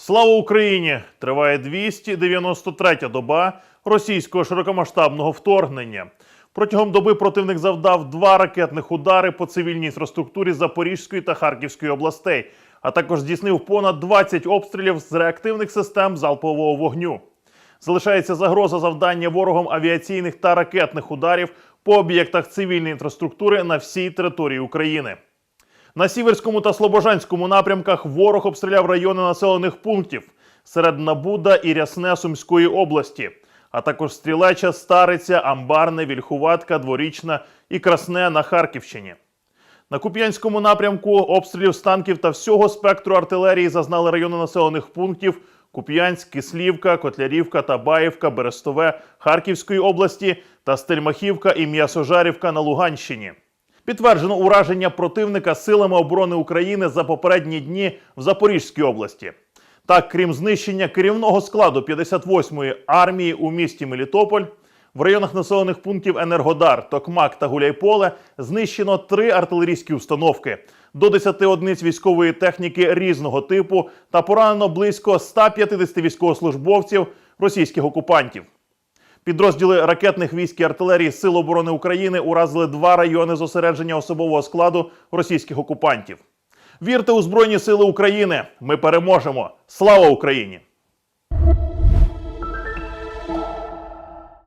Слава Україні! Триває 293-я доба російського широкомасштабного вторгнення. Протягом доби противник завдав два ракетних удари по цивільній інфраструктурі Запорізької та Харківської областей, а також здійснив понад 20 обстрілів з реактивних систем залпового вогню. Залишається загроза завдання ворогом авіаційних та ракетних ударів по об'єктах цивільної інфраструктури на всій території України. На Сіверському та Слобожанському напрямках ворог обстріляв райони населених пунктів серед Набуда і Рясне Сумської області, а також Стрілеча, Стариця, Амбарне, Вільхуватка, Дворічна і Красне на Харківщині. На Куп'янському напрямку обстрілів з танків та всього спектру артилерії зазнали райони населених пунктів Куп'янськ, Кислівка, Котлярівка, Табаївка, Берестове Харківської області та Стельмахівка і М'ясожарівка на Луганщині. Підтверджено ураження противника силами оборони України за попередні дні в Запорізькій області. Так, крім знищення керівного складу 58-ї армії у місті Мелітополь, в районах населених пунктів Енергодар, Токмак та Гуляйполе знищено три артилерійські установки, до 10 одиниць військової техніки різного типу та поранено близько 150 військовослужбовців російських окупантів. Підрозділи ракетних військ і артилерії Сил оборони України уразили два райони зосередження особового складу російських окупантів. Вірте у Збройні Сили України! Ми переможемо! Слава Україні!